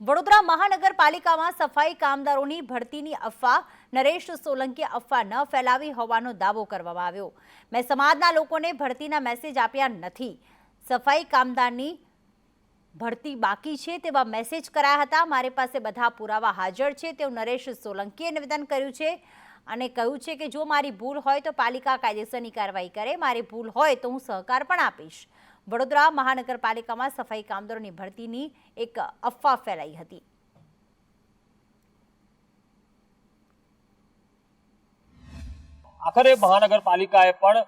વડોદરા મહાનગરપાલિકામાં સફાઈ કામદારોની ભરતીની અફવા, નરેશ સોલંકીએ અફવા ન ફેલાવી હોવાનો દાવો કરવામાં આવ્યો. મેં સમાજના લોકોને ભરતીના મેસેજ આપ્યા નથી. સફાઈ કામદારની ભરતી બાકી છે તેવા મેસેજ કરાયા હતા. મારી પાસે બધા પુરાવા હાજર છે. તેવું નરેશ સોલંકીએ નિવેદન કર્યું છે અને કહ્યું છે કે જો મારી ભૂલ હોય તો પાલિકા કાયદેસરની કાર્યવાહી કરે. મારી ભૂલ હોય તો હું સહકાર પણ આપીશ. વડોદરા મહાનગરપાલિકામાં સફાઈ કામદારોની ભરતીની એક અફવા ફેલાઈ હતી. આખરે મહાનગરપાલિકાએ પણ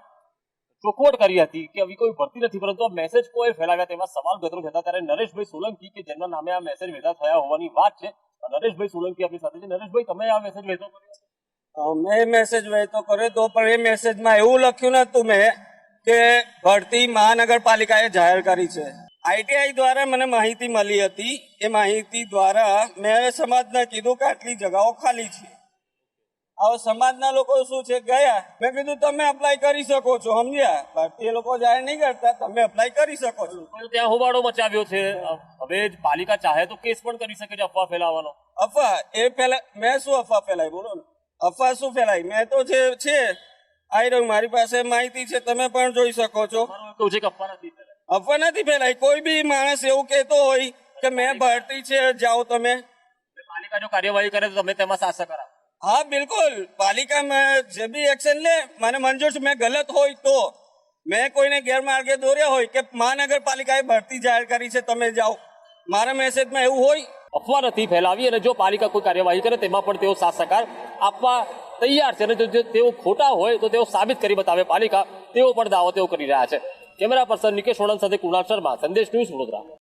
ચોખવટ કરી હતી કે આવી કોઈ ભરતી નથી પરંતુ આ મેસેજ કોઈ ફેલાવ્યા તેમાં સવાલ ગતરો થતા ત્યારે નરેશભાઈ સોલંકી કે જેમના નામે આ મેસેજ વેધા થયા હોવાની વાત છે. નરેશભાઈ સોલંકી આપણી સાથે છે. નરેશભાઈ તમે આ મેસેજ વહેતો કર્યો? મેં મેસેજ વહેતો કર્યો તો પણ એ મેસેજમાં એવું લખ્યું નતું મેં. કે ભરતી મહાનગરપાલિકાએ જાહેર કરી છે. આઈટીઆઈ દ્વારા મને માહિતી મળી હતી. એ માહિતી દ્વારા મેં સમાજને કીધું કે આટલી જગાઓ ખાલી છે. હવે સમાજના લોકો શું છે? ગયા. મેં કીધું તમે અપ્લાય કરી શકો છો. સમજ્યા? ભારતીય લોકો જાહેર નહીં કરતા. તમે અપ્લાય કરી શકો છો. ત્યાં હોબાળો મચાવ્યો છે. હવે પાલિકા ચાહે તો કેસ પણ કરી શકે છે અફવા ફેલાવવાનો. અફવા? એ ફેલા મેં શું અફવા ફેલાય બોલો ને. અફવા શું ફેલાય મેં તો જે છે આવી રહ્યું મારી પાસે માહિતી છે તમે પણ જોઈ શકો છો. અફવા નથી ફેલાઈ કોઈ બી માણસ એવું કહેતો હોય કે મેં ભરતી છે જાઓ તમે. પાલિકા જો કાર્યવાહી કરે તો તમે તેમાં સાથ સહકાર હા બિલકુલ. પાલિકામાં જે બી એક્શન લે મને મંજૂર છે મેં ગલત હોય તો. મેં કોઈને ગેરમાર્ગે દોર્યા હોય કે મહાનગરપાલિકાએ ભરતી જાહેર કરી છે તમે જાઓ. મારા મેસેજમાં એવું હોય અફવા નથી ફેલાવી અને જો પાલિકા કોઈ કાર્યવાહી કરે, તેમાં પણ તેઓ સાથ સહકાર આપવા તૈયાર છે અને જો તેઓ ખોટા હોય, તો તેઓ સાબિત કરી બતાવે. પાલિકા તેઓ પણ દાવો તેઓ કરી રહ્યા છે. કેમેરા પર્સન નિકેશ વડન સાથે કુણાલ શર્મા, સંદેશ ન્યૂઝ વડોદરા.